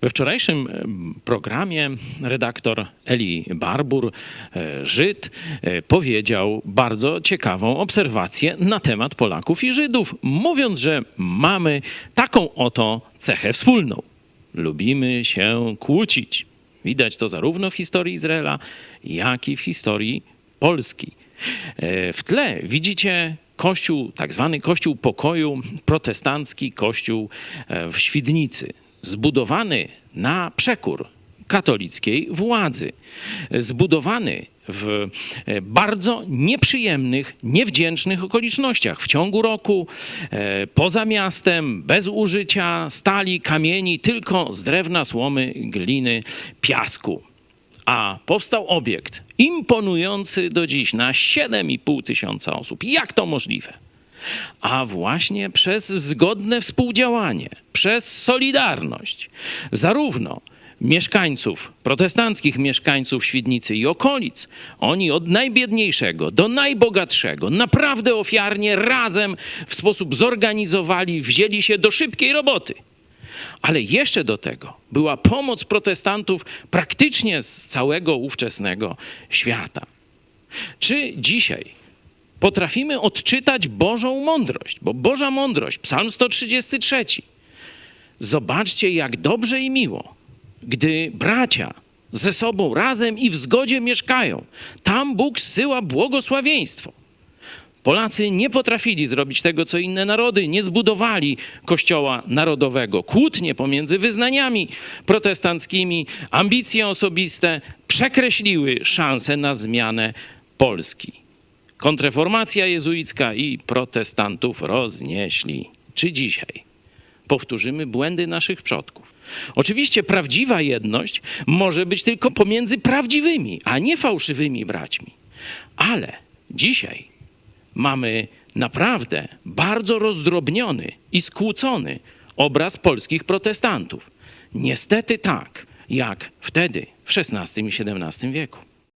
We wczorajszym em, programie redaktor Eli Barbur, e, Żyd, e, powiedział bardzo ciekawą obserwację na temat Polaków i Żydów, mówiąc, że mamy taką oto cechę wspólną. Lubimy się kłócić. Widać to zarówno w historii Izraela, jak i w historii Polski. E, W tle widzicie kościół, tak zwany kościół pokoju, protestancki kościół e, w Świdnicy, zbudowany na przekór katolickiej władzy, zbudowany w e, bardzo nieprzyjemnych, niewdzięcznych okolicznościach. W ciągu roku, e, poza miastem, bez użycia stali, kamieni, tylko z drewna, słomy, gliny, piasku a powstał obiekt imponujący do dziś na 7,5 tysiąca osób. Jak to możliwe? A właśnie przez zgodne współdziałanie, przez solidarność, zarówno mieszkańców, protestanckich mieszkańców Świdnicy i okolic, oni od najbiedniejszego do najbogatszego, naprawdę ofiarnie, razem w sposób zorganizowali, wzięli się do szybkiej roboty. Ale jeszcze do tego była pomoc protestantów praktycznie z całego ówczesnego świata. Czy dzisiaj potrafimy odczytać Bożą mądrość? Bo Boża mądrość, Psalm 133. Zobaczcie, jak dobrze i miło, gdy bracia ze sobą razem i w zgodzie mieszkają. Tam Bóg zsyła błogosławieństwo. Polacy nie potrafili zrobić tego, co inne narody, nie zbudowali kościoła narodowego. Kłótnie pomiędzy wyznaniami protestanckimi, ambicje osobiste przekreśliły szanse na zmianę Polski. Kontreformacja jezuicka i protestantów roznieśli. Czy dzisiaj powtórzymy błędy naszych przodków? Oczywiście prawdziwa jedność może być tylko pomiędzy prawdziwymi, a nie fałszywymi braćmi. Ale dzisiaj mamy naprawdę bardzo rozdrobniony i skłócony obraz polskich protestantów. Niestety tak, jak wtedy, w XVI i XVII wieku.